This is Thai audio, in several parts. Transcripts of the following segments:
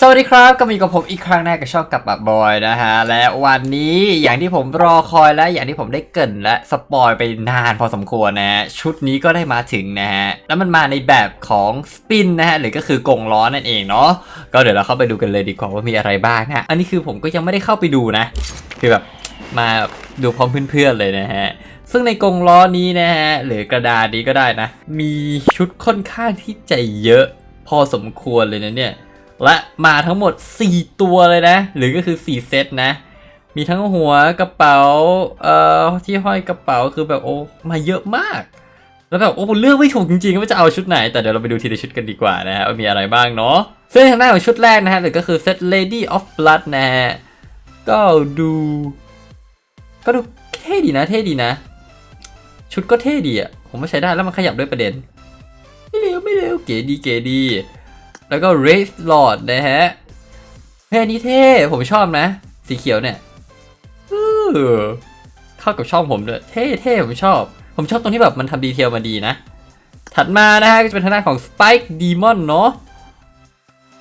สวัสดีครับก็มีกับผมอีกครั้งนะกับช่องกับบับบอยนะฮะ และวันนี้อย่างที่ผมรอคอยและอย่างที่ผมได้เกินและสปอยไปนานพอสมควรนะฮะ ชุดนี้ก็ได้มาถึงนะฮะ แล้วมันมาในแบบของสปินนะฮะ หรือก็คือกงล้อนั่นเองเนาะก็เดี๋ยวเราเข้าไปดูกันเลยดีกว่าว่ามีอะไรบ้างนะฮะอันนี้คือผมก็ยังไม่ได้เข้าไปดูนะ คือแบบมาดูพร้อมเพื่อนๆเลยนะฮะซึ่งในกงล้อนี้นะฮะหรือกระดาษนี้ก็ได้นะ มีชุดค่อนข้างที่จะเยอะ พอสมควรเลยนะเนี่ย และมาทั้งหมด 4 ตัวเลยนะ หรือก็คือ 4 เซตนะ มีทั้งหัวกระเป๋า เอ่อ ที่ห้อยกระเป๋าคือแบบโอ้มาเยอะมาก แล้วแบบโอ้เลือกไม่ถูกจริงๆว่าจะเอาชุดไหน แต่เดี๋ยวเราไปดูทีละชุดกันดีกว่านะฮะว่ามีอะไรบ้างเนาะเซึ่งทางด้านของชุดแรกนะฮะหรือก็คือเซต Lady of Blood นะฮะ ก็ดู ก็ดูเท่ดีนะ เท่ดีนะ ชุดก็เท่ดีอะ ผมว่าใช้ได้แล้วมันขยับด้วยประเด็น ไม่เร็วไม่เร็วเก๋ดีเก๋ดี แล้วก็ Wraith Lord นะฮะเฮ้ยอันนี้เท่ผมชอบนะ สีเขียวเนี่ยเข้ากับช่องผมด้วยเท่เท่ผมชอบ ผมชอบตรงที่แบบมันทำดีเทลมาดีนะ ถัดมานะฮะก็จะเป็นทางด้านของ Spike Demon เนาะ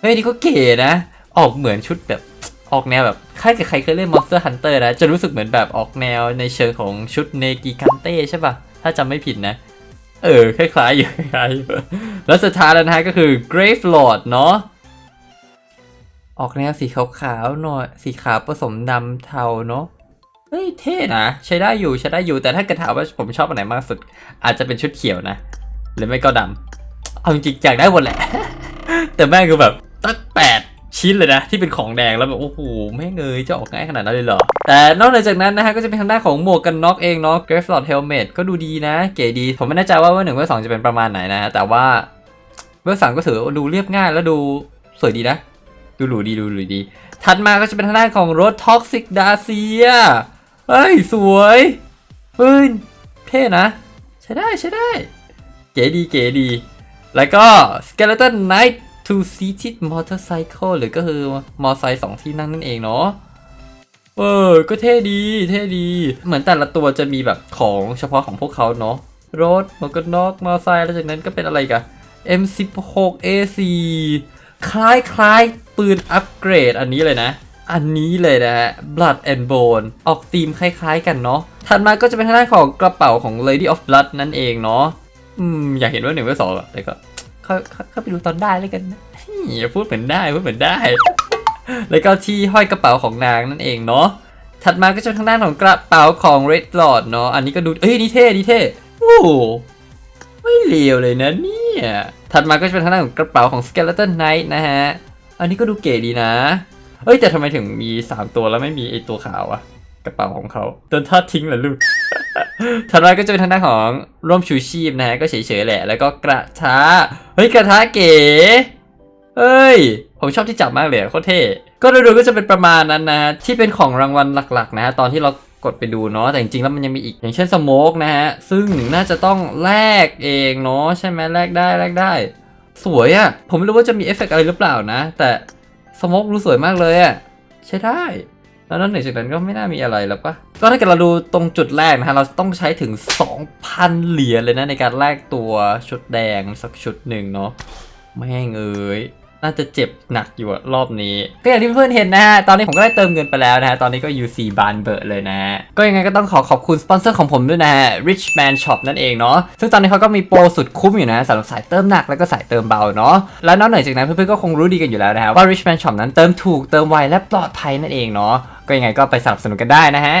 เฮ้ยนี่ก็เก๋นะ ออกเหมือนชุดแบบออกแนวแบบใครกับใครเคยเล่น Monster Hunter นะ จะรู้สึกเหมือนแบบออกแนวในเชิงของชุดเนกิคันเต้ใช่ปะถ้าจำไม่ผิดนะ เออ คล้ายๆอยู่คล้ายๆแล้วสุดท้ายนะฮะก็คือ Grave Lord เนาะออกแนวสีขาวๆหน่อยสีขาวผสมดำเทาเนาะเฮ้ยเท่นะ ใช้ได้อยู่ใช้ได้อยู่แต่ถ้ากิดถามว่าผมชอบอันไหนมากสุด อาจจะเป็นชุดเขียวนะ หรือไม่ก็ดำเอาจริงๆอยากได้หมดแหละ แต่แม่งคือแบบตั้งแปด ชิ้นเลยนะ ที่เป็นของแดงแล้วแบบโอ้โหแม่เงยจะออกง่ายขนาดนั้นเลยเหรอ แต่นอกเหนือจากนั้นนะฮะก็จะเป็นทางด้านของหมวกกันน็อกเองเนาะ g r a v e Lord Helmet ก็ดูดีนะ เก๋ดี ผมไม่แน่ใจว่าเวอร์หนึ่งเวอร์สองจะเป็นประมาณไหนนะฮะแต่ว่าเวอร์สามก็ถือว่าดูเรียบง่ายแล้วดูสวยดีนะ ดูหรูดีดูหรูดี ถัดมาก็จะเป็นทางด้านของรถ Toxic Dacia เฮ้ยสวยเฮ้ยเท่นะ ใช้ได้ใช้ได้ เก๋ดีเก๋ดี แล้วก็ Skeleton Knight Two Seated Motorcycle หรือก็คือมอไซค์สองที่นั่งนั่นเองเนาะเออ ก็เท่ดี เท่ดี เหมือนแต่ละตัวจะมีแบบของเฉพาะของพวกเขาเนาะ รถหมวกกันน็อกมอไซค์แล้วจากนั้นก็เป็นอะไรกัน M16 A4 คล้ายคล้ายๆปืนอัปเกรดอันนี้เลยนะ อันนี้เลยนะฮะ Blood and Bone ออกธีมคล้ายๆกันเนาะ ถัดมาก็จะเป็นทางด้านของกระเป๋าของ Lady of Blood นั่นเองเนาะ อืม อยากเห็นว่าหนึ่งว่าสองอะแต่ก็ เข้าเข้าไปดูตอนได้เลยกันนะอย่าพูดเหมือนได้พูดเหมือนได้ แล้วก็ที่ห้อยกระเป๋าของนางนั่นเองเนาะถัดมาก็จะเป็นทางด้านของกระเป๋าของ Red Lord เนาะอันนี้ก็ดูเอ้ยนี่เท่นี่เท่โอ้โหไม่เลวเลยนะเนี่ยถัดมาก็จะเป็นทางด้านของกระเป๋าของ Skeleton Knight นะฮะอันนี้ก็ดูเก๋ดีนะเอ้ยแต่ทำไมถึงมี 3 ตัวแล้วไม่มีไอตัวขาวอะกระเป๋าของเขาโดนทอดทิ้งเหรอลูก ถัดมาก็จะเป็นทางด้านของร่มชูชีพนะฮะก็เฉยๆแหละ แล้วก็กระทะเฮ้ยกระทะเก๋เฮ้ย ผมชอบที่จับมากเลยโคตรเท่ก็ดูๆก็จะเป็นประมาณนั้นนะฮะที่เป็นของรางวัลหลัก ๆ นะฮะตอนที่เรากดไปดูเนาะแต่จริงๆแล้วมันยังมีอีกอย่างเช่นสโมกนะฮะซึ่งน่าจะต้องแลกเองเนาะใช่ไหมแลกได้แลกได้ สวยอะผมไม่รู้ว่าจะมีเอฟเฟกต์อะไรหรือเปล่านะ แต่สโมกรู้สวยมากเลยอะใช้ได้ แล้วนอกจากนั้นก็ไม่น่ามีอะไรแล้วปะก็ถ้าเกิดเราดูตรงจุดแรกนะฮะ เราต้องใช้ถึง 2,000 เหรียญเลยนะในการแลกตัวชุดแดงสักชุดหนึ่งเนาะแม่งเอ้ยน่าจะเจ็บหนักอยู่รอบนี้ ก็อย่างที่เพื่อนเห็นนะฮะ ตอนนี้ผมก็ได้เติมเงินไปแล้วนะฮะ ตอนนี้ก็ UC บานเบอร์เลยนะฮะ ก็ยังไงก็ต้องขอขอบคุณสปอนเซอร์ของผมด้วยนะฮะ Richman Shop นั่นเองเนาะ ซึ่งตอนนี้เขาก็มีโปรสุดคุ้มอยู่นะสำหรับสายเติมหนักแล้วก็สายเติมเบาเนาะ และนอกเหนือจากนั้นเพื่อนๆก็คงรู้ดีกันอยู่แล้วนะฮะว่า Richman Shop นั้นเติมถูกเติมไวและปลอดภัยนั่นเองเนาะ ก็ยังไงก็ไปสนับสนุนกันได้นะฮะ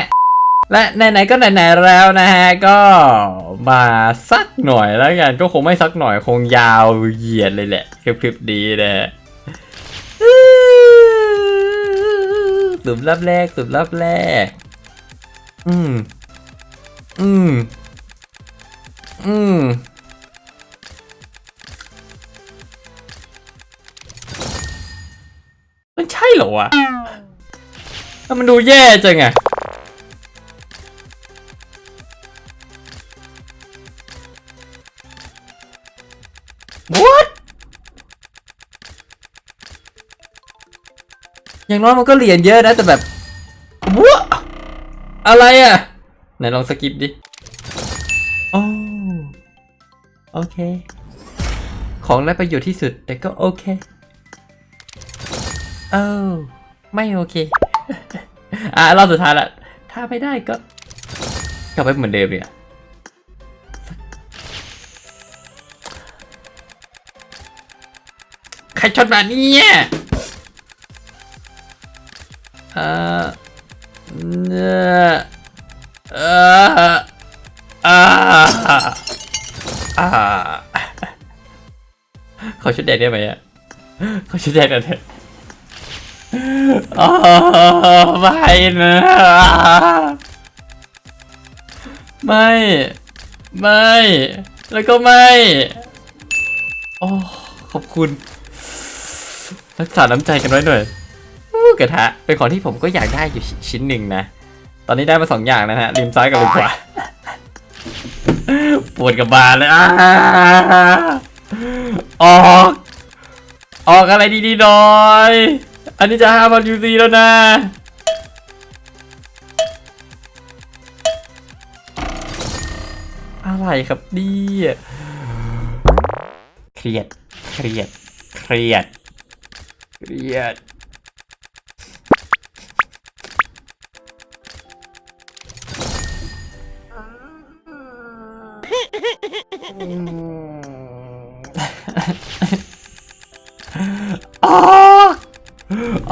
และไหนๆก็ไหนๆแล้วนะฮะ ก็มาสักหน่อยแล้วกันก็คงไม่สักหน่อยคงยาวเหยียดเลยแหละคลิปๆดีนะฮะสุบรับแรกสุบรับแรก อืม อืม อืม มันใช่เหรอวะ ถ้ามันดูแย่จังอะอย่างน้อยมันก็เหรียญเยอะนะแต่แบบวัวอะไรอะ ไหนลองสกิปดิโอ้โอเค ของได้ประโยชน์ที่สุดแต่ก็โอเค เออไม่โอเค อะรอบสุดท้ายละถ้าไม่ได้ก็กลับไปเหมือนเดิมเนี่ยใครชนมาเนี่ยเออเนี่ยเอออ่าอ่าขอชุดแดงได้ไหมอะขอชุดแดงหน่อยเถอะ โอ้ไม่นะ ไม่ ไม่ แล้วก็ไม่ โอ้ขอบคุณ รักษาน้ำใจกันไว้หน่อยกระทะเป็นของที่ผมก็อยากได้อยู่ชิ้นหนึ่งนะ ตอนนี้ได้มาสองอย่างนะฮะริมซ้ายกับริมขวาปวดกับบานเลยอ่าออก ออกอะไรดีๆหน่อย อันนี้จะห้าพันยูซีแล้วนะอะไรครับเนี่ยเครียด เครียด เครียด เครียดอ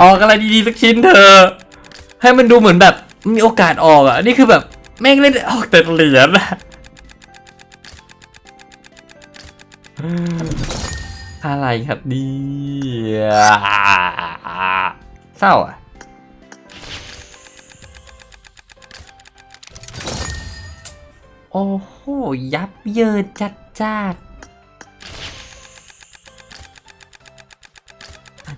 ออกอะไรดีๆสักชิ้นเถอะให้มันดูเหมือนแบบมีโอกาสออกอะนี่คือแบบแม่งเล่นออกแต่เหรียญอะอะไรครับเนี่ยเศร้าอะโอ้โห ยับเยินจัดจ้าน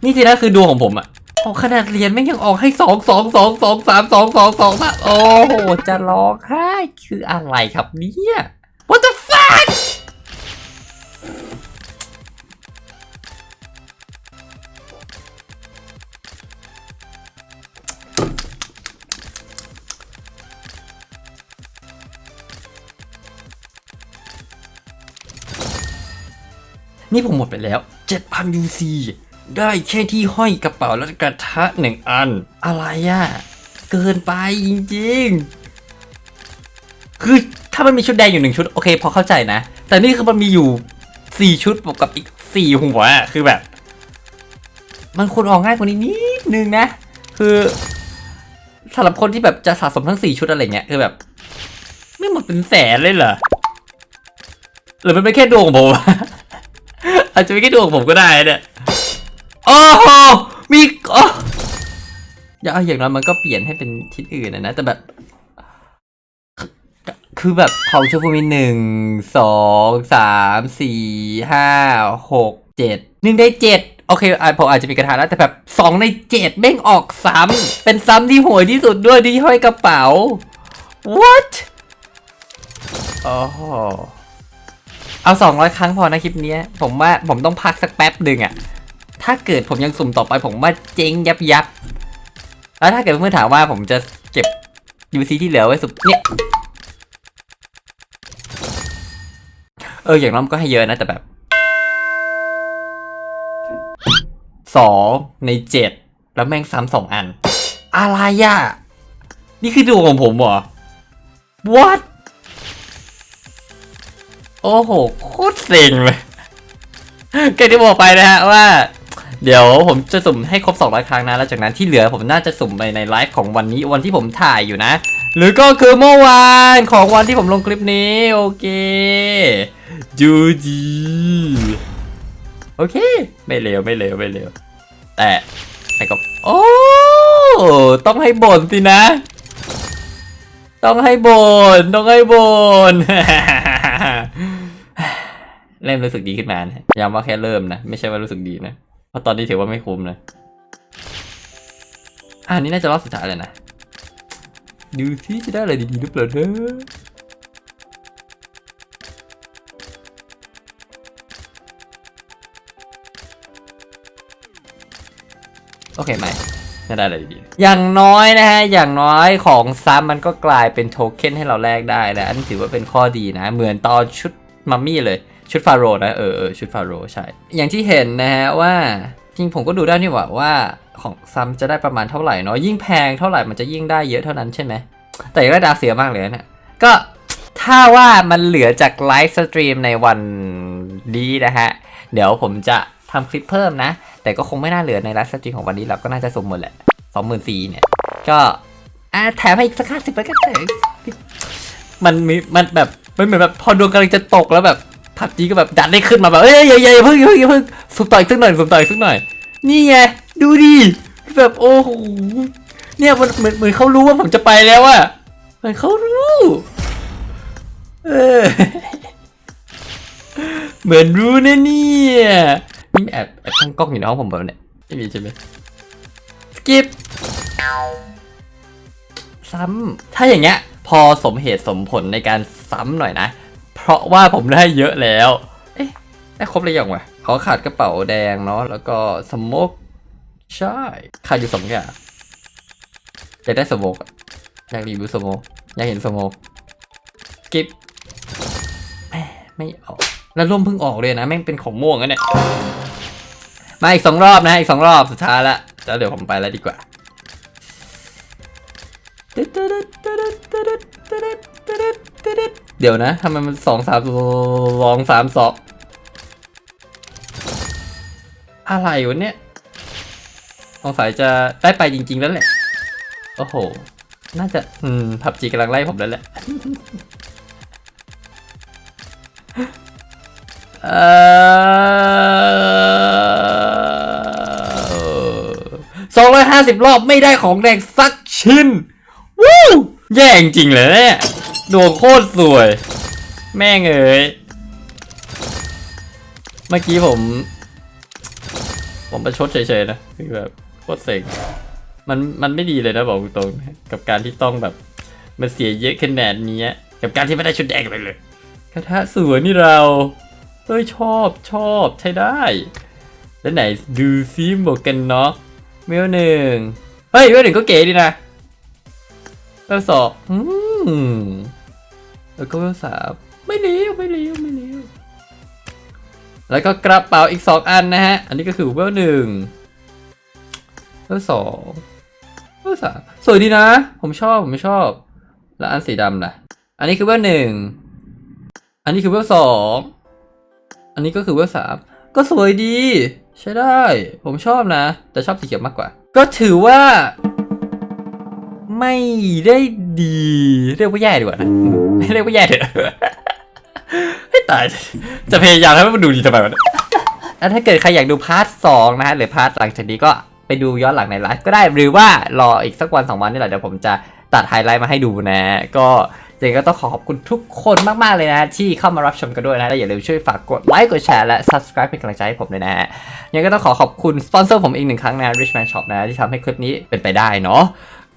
นี่สินะคือดวงของผมอะ อ้ขนาดเรียนไม่งยังออกให้สองสองสองสองสามสองสองสองสามโอ้โห จะร้องไห้คืออะไรครับเนี่ย What the fuck นี่ผมหมดไปแล้ว 7,000 UC ได้แค่ที่ห้อยกระเป๋าและกระทะหนึ่งอัน อะไรอะเกินไปจริงๆ คือถ้ามันมีชุดแดงอยู่หนึ่งชุด โอเค พอเข้าใจนะ แต่นี่คือมันมีอยู่สี่ชุดบวกกับอีกสี่หัวอะคือแบบ มันควรออกง่ายกว่านี้นิดนึงนะ คือสำหรับคนที่แบบจะสะสมทั้งสี่ชุดอะไรเงี้ยคือแบบ ไม่หมดเป็นแสนเลยเหรอหรือมันเป็นแค่ดวงของผมอาจจะไม่แค่ดวงของผมก็ได้เนี่ย โอ้โหมีโอ้อย่าอาอย่างนั้นมันก็เปลี่ยนให้เป็นทิศอื่นนะนะ แต่แบบ คือแบบของชมพูมีหนึ่งสองสามสี่ห้าหกเจ็ดหนึ่งได้เจ็ดโอเคผมอาจจะมีกระทาแล้วแต่แบบสองในเจ็ดเม่งออกซ้ำเป็นซ้ำที่ห่วยที่สุดด้วยที่ห้อยกระเป๋า what โอ้โหเอาสองร้อยครั้งพอนะคลิปนี้ ผมว่าผมต้องพักสักแป๊บหนึ่งอะ ถ้าเกิดผมยังสุ่มต่อไปผมว่าเจ๊งยับยับแล้วถ้าเกิดเพื่อนถามว่าผมจะเก็บ UC ที่เหลือไว้สุดเนี่ยเอออย่างน้อยก็ให้เยอะนะแต่แบบสองในเจ็ดแล้วแม่งซ้ำสองอัน อะไรอะ นี่คือดวงของผมเหรอ what โอ้โห โคตรเซ็งเลยก็ที่บอกไปนะฮะว่า เดี๋ยวผมจะสุ่มให้ครบ 200 ครั้งนะ แล้วจากนั้นที่เหลือผมน่าจะสุ่มไปในไลฟ์ของวันนี้วันที่ผมถ่ายอยู่นะ หรือก็คือเมื่อวานของวันที่ผมลงคลิปนี้ โอเคจูจีโอเค ไม่เลวไม่เลวไม่เลวแต่แต่ก็โอ้ต้องให้บ่นสินะ ต้องให้บน่นต้องให้บน่นเริ่มรู้สึกดีขึ้นมานะย้ำว่าแค่เริ่มนะ ไม่ใช่ว่ารู้สึกดีนะ ราะตอนนี้ถือว่าไม่คุ้มนะอะอันนี้น่าจะรอบสุดท้ายเลยนะ ดูซิจะได้อะไรดีๆหรือเปล่าเนอะโอเคไม่ไม่ได้อะไรดีๆอย่างน้อยนะฮะ อย่างน้อยของซ้ำมันก็กลายเป็นโทเค็นให้เราแลกได้แล้วอันนี้ถือว่าเป็นข้อดีนะ เหมือนตอนชุดมัมมี่เลย ชุดฟาโรห์นะเออเออชุดฟาโรห์ใช่ อย่างที่เห็นนะฮะว่าจริงผมก็ดูได้นี่หว่าว่าของซ้ำจะได้ประมาณเท่าไหร่เนาะยิ่งแพงเท่าไหร่มันจะยิ่งได้เยอะเท่านั้นใช่ไหมแต่ยากได้ดาวเสียมากเลยนะเนี่ยก็ถ้าว่ามันเหลือจากไลฟ์สตรีมในวันนี้นะฮะ เดี๋ยวผมจะทำคลิปเพิ่มนะ แต่ก็คงไม่น่าเหลือในไลฟ์สตรีมของวันนี้เราก็น่าจะสมหมดแหละสองหมื่นสี่เนี่ย ก็อะแถมให้อีกสักห้าสิบไปก็ได้มันมีมันแบบมันเหมือนแบบพอดวงกำลังจะตกแล้วแบบ พับจีก็แบบดันได้ขึ้นมาแบบเอ้ยอย่าอย่าเพิ่งเพิ่งเพิ่งสุดต่อยสักหน่อยสุดต่อยสักหน่อย นี่ไงดูดิแบบโอ้โหเนี่ยมันเหมือนเหมือนเขารู้ว่าผมจะไปแล้วอะเหมือนเขารู้เออเหมือนรู้นะเนี่ยนี่แอบแอบตั้งกล้องอยู่ในห้องผมแบบเนี่ยไม่มีใช่ไหมสกิปซ้ำถ้าอย่างเงี้ยพอสมเหตุสมผลในการซ้ำหน่อยนะ เพราะว่าผมได้เยอะแล้ว เอ๊ะได้ครบเลยยังวะเขาขาดกระเป๋าแดงเนาะแล้วก็สโมกใช่ขาดอยู่สองอย่างอยากได้สโมกอะอยากรีวิวสโมกอยากเห็นสโมกกิฟแหม่ไม่ออก แล้วร่มเพิ่งออกเลยนะแม่งเป็นของม่วงอะเนี่ยมาอีกสองรอบนะอีกสองรอบสุดท้ายละแล้วเดี๋ยวผมไปแล้วดีกว่าเดี๋ยวนะทำไมมันสองสามสองสามสองอะไรวะเนี่ยสงสัยจะได้ไปจริง ๆ แล้วแหละ โอ้โห น่าจะ อืมพับจีกำลังไล่ผมแล้วแหละ เออสองร้อยห้าสิบรอบไม่ได้ของแดงสักชิ้น วู้ แย่จริงๆเลยเนี่ย ดวงโคตรสวย แม่งเอ๋ยเมื่อกี้ผม ผมประชดเฉยๆนะคือแบบโคตรเซ็งมันมันไม่ดีเลยนะบอกตรงๆกับการที่ต้องแบบมันเสียเยอะขนาดนี้กับการที่ไม่ได้ชุดแดงเลยเลยกระทะสวยนี่เราเฮ้ยชอบชอบใช้ได้ แล้วไหนดูซิหมวกกันน็อกเมลหนึ่งเฮ้ยเมลหนึ่งก็เก๋ดีนะเมลสองอืม แล้วก็เมลสามไม่เลี้ยวไม่เลี้ยวไม่เลี้ยวแล้วก็กระเป๋าอีกสองอันนะฮะ อันนี้ก็คือเวลหนึ่งเวลสองเวลสามสวยดีนะ ผมชอบผมชอบ แล้วอันสีดำล่ะ อันนี้คือเวลหนึ่งอันนี้คือเวลสองอันนี้ก็คือเวลสามก็สวยดี ใช้ได้ ผมชอบนะ แต่ชอบสีเขียวมากกว่า ก็ถือว่า ไม่ได้ ดี เรียกว่าแย่ดีกว่านะเรียกว่าแย่เถอะให้ตาย จะพยายามให้มันดูดีทำไมวะแล้วถ้าเกิดใครอยากดูพาร์ทสองนะฮะหรือพาร์ทหลังจากนี้ก็ไปดูย้อนหลังในไลฟ์ก็ได้หรือว่ารออีกสักวันสองวันนี่แหละเดี๋ยวผมจะตัดไฮไลท์มาให้ดูนะ ก็ยังก็ต้องขอขอบคุณทุกคนมาก ๆ เลยนะ ที่เข้ามารับชมกันด้วยนะ และอย่าลืมช่วยฝากกดไลค์กดแชร์และ subscribe เป็นกำลังใจให้ผมด้วยนะฮะยังไงก็ต้องขอขอบคุณสปอนเซอร์ผมอีกหนึ่งครั้งนะ Richman Shop นะ ที่ทำให้คลิปนี้เป็นไปได้เนาะ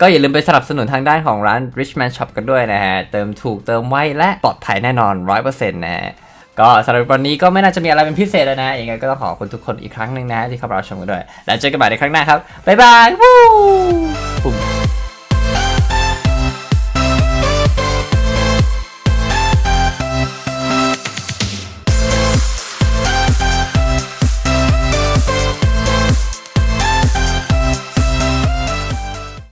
ก็อย่าลืมไปสนับสนุนทางด้านของร้าน Richman Shop กันด้วยนะฮะ เติมถูกเติมไวและปลอดภัยแน่นอน 100%นะฮะก็สำหรับวันนี้ก็ไม่น่าจะมีอะไรเป็นพิเศษแล้วนะยังไงก็ต้องขอบคุณทุกคนอีกครั้งหนึ่งนะที่เข้ามารับชมกันด้วย แล้วเจอกันใหม่ในครั้งหน้าครับ บ๊ายบายวู้